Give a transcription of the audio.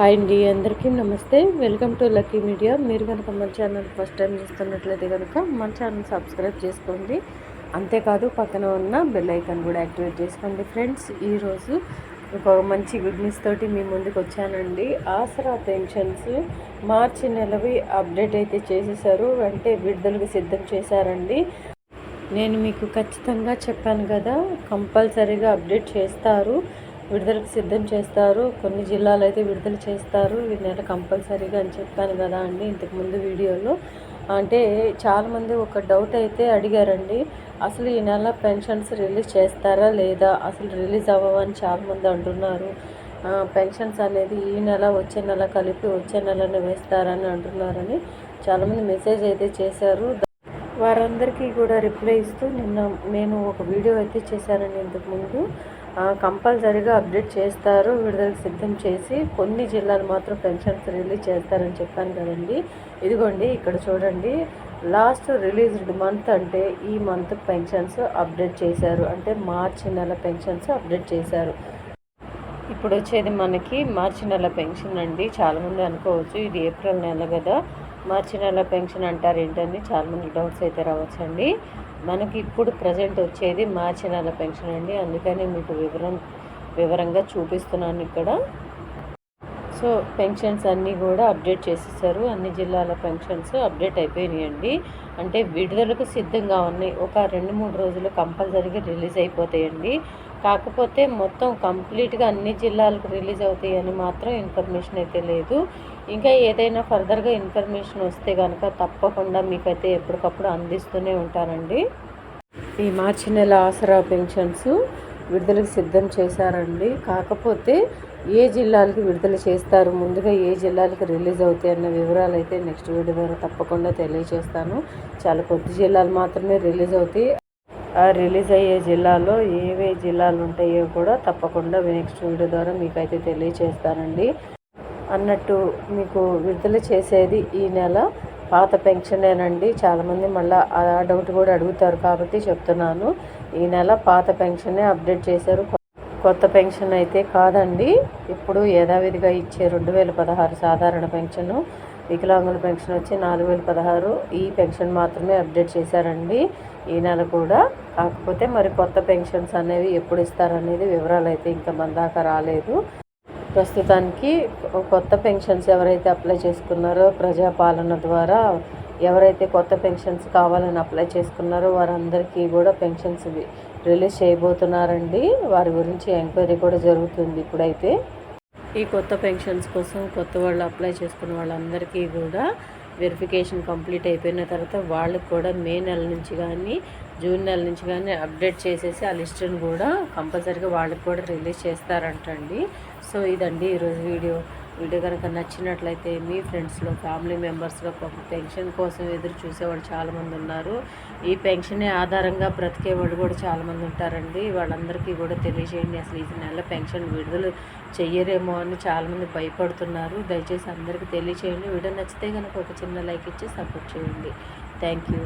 Hi అండి అందరికీ నమస్తే. Welcome to lucky media. మీరు కనుక మన ఛానల్ ఫస్ట్ టైం చూస్తున్నట్లయితే కనుక మన ఛానల్ సబ్స్క్రైబ్ చేసుకోండి. అంతేకాదు పక్కన ఉన్న బెల్ ఐకాన్ కూడా యాక్టివేట్ చేసుకోండి ఫ్రెండ్స్. ఈరోజు ఒక మంచి గుడ్ న్యూస్ తోటి మీ ముందుకు వచ్చానండి. ఆసరా పెన్షన్స్ మార్చి నెలవి అప్డేట్ అయితే చేసేసారు అంటే విడుదలకు సిద్ధం చేశారండి. నేను మీకు ఖచ్చితంగా చెప్పాను కదా కంపల్సరీగా అప్డేట్ చేస్తారు. విడుదలకు సిద్ధం చేస్తారు. కొన్ని జిల్లాలు అయితే విడుదల చేస్తారు. ఈ నెల కంపల్సరీగా అని చెప్పాను కదా అండి ఇంతకుముందు వీడియోలో. అంటే చాలామంది ఒక డౌట్ అయితే అడిగారండి. అసలు ఈ నెల పెన్షన్స్ రిలీజ్ చేస్తారా లేదా? అసలు రిలీజ్ అవ్వవని చాలామంది అంటున్నారు. పెన్షన్స్ అనేది ఈ నెల వచ్చే నెల కలిపి వచ్చే నెలనే వేస్తారని అంటున్నారని చాలామంది మెసేజ్ అయితే చేశారు. వారందరికీ కూడా రిప్లై ఇస్తూ నిన్న నేను ఒక వీడియో అయితే చేశానండి ఇంతకుముందు కంపల్సరీగా అప్డేట్ చేస్తారు విడుదలకు సిద్ధం చేసి కొన్ని జిల్లాలు మాత్రం పెన్షన్స్ రిలీజ్ చేస్తారని చెప్పాను కదండి. ఇదిగోండి ఇక్కడ చూడండి. లాస్ట్ రిలీజ్డ్ మంత్ అంటే ఈ మంత్ పెన్షన్స్ అప్డేట్ చేశారు. అంటే మార్చి నెల పెన్షన్స్ అప్డేట్ చేశారు. ఇప్పుడు వచ్చేది మనకి మార్చి నెల పెన్షన్ అండి. చాలామంది అనుకోవచ్చు ఇది ఏప్రిల్ నెల కదా. మార్చి నెల పెన్షన్ అంటారు ఏంటని చాలామంది డౌట్స్ అయితే రావచ్చండి. మనకి ఇప్పుడు ప్రజెంట్ వచ్చేది మార్చి నెల పెన్షన్ అండి. అందుకని మీకు వివరం వివరంగా చూపిస్తున్నాను ఇక్కడ. సో పెన్షన్స్ అన్నీ కూడా అప్డేట్ చేసేసారు. అన్ని జిల్లాల పెన్షన్స్ అప్డేట్ అయిపోయినాయండి. అంటే విడుదలకు సిద్ధంగా ఉన్నాయి. ఒక రెండు మూడు రోజులు కంపల్సరీగా రిలీజ్ అయిపోతాయండి. కాకపోతే మొత్తం కంప్లీట్గా అన్ని జిల్లాలకు రిలీజ్ అవుతాయని మాత్రం ఇన్ఫర్మేషన్ అయితే లేదు. ఇంకా ఏదైనా ఫర్దర్గా ఇన్ఫర్మేషన్ వస్తే కనుక తప్పకుండా మీకైతే ఎప్పటికప్పుడు అందిస్తూనే ఉంటానండి. ఈ మార్చి నెల ఆసరా పెన్షన్స్ విడుదలకు సిద్ధం చేశారండి. కాకపోతే ఏ జిల్లాలకి విడుదల చేస్తారు ముందుగా ఏ జిల్లాలకు రిలీజ్ అవుతాయి అన్న వివరాలు అయితే నెక్స్ట్ వీడియో ద్వారా తప్పకుండా తెలియజేస్తాను. చాలా కొద్ది జిల్లాలు మాత్రమే రిలీజ్ అవుతాయి. రిలీజ్ అయ్యే జిల్లాలో ఏవే జిల్లాలు ఉంటాయో కూడా తప్పకుండా నెక్స్ట్ వీడియో ద్వారా మీకైతే తెలియజేస్తానండి అన్నట్టు మీకు విడుదల చేసేది ఈ నెల పాత పెన్షనేనండి. చాలామంది మళ్ళీ ఆ డౌట్ కూడా అడుగుతారు కాబట్టి చెప్తున్నాను. ఈ నెల పాత పెన్షనే అప్డేట్ చేశారు. కొత్త పెన్షన్ అయితే కాదండి. ఇప్పుడు యథావిధిగా ఇచ్చే రెండు వేల పదహారు సాధారణ పెన్షను వికలాంగుల పెన్షన్ వచ్చి నాలుగు వేల పదహారు. ఈ పెన్షన్ మాత్రమే అప్డేట్ చేశారండి. ఈ నెల కూడా. కాకపోతే మరి కొత్త పెన్షన్స్ అనేవి ఎప్పుడు ఇస్తారనేది వివరాలు అయితే ఇంకా మన దాకా రాలేదు. ప్రస్తుతానికి కొత్త పెన్షన్స్ ఎవరైతే అప్లై చేసుకున్నారో ప్రజాపాలన ద్వారా ఎవరైతే కొత్త పెన్షన్స్ కావాలని అప్లై చేసుకున్నారో వారందరికీ కూడా పెన్షన్స్ రిలీజ్ చేయబోతున్నారండి. వారి గురించి ఎంక్వైరీ కూడా జరుగుతుంది ఇప్పుడైతే. ఈ కొత్త పెన్షన్స్ కోసం కొత్త వాళ్ళు అప్లై చేసుకున్న వాళ్ళందరికీ కూడా వెరిఫికేషన్ కంప్లీట్ అయిపోయిన తర్వాత వాళ్ళకి కూడా మే నెల నుంచి కానీ జూన్ నెల నుంచి కానీ అప్డేట్ చేసేసి ఆ లిస్టును కూడా కంపల్సరీగా వాళ్ళకి కూడా రిలీజ్ చేస్తారంటండి. సో ఇదండి ఈరోజు వీడియో. వీడియో కనుక నచ్చినట్లయితే మీ ఫ్రెండ్స్లో ఫ్యామిలీ మెంబర్స్లో పెన్షన్ కోసం ఎదురు చూసేవాళ్ళు చాలామంది ఉన్నారు. ఈ పెన్షనే ఆధారంగా బ్రతికే కూడా చాలామంది ఉంటారండి. వాళ్ళందరికీ కూడా తెలియజేయండి. అసలు ఈ నెల పెన్షన్ విడుదల చెయ్యరేమో అని చాలామంది భయపడుతున్నారు. దయచేసి అందరికీ తెలియచేయండి. వీడియో నచ్చితే కనుక ఒక చిన్న లైక్ ఇచ్చి సపోర్ట్ చేయండి. Thank you.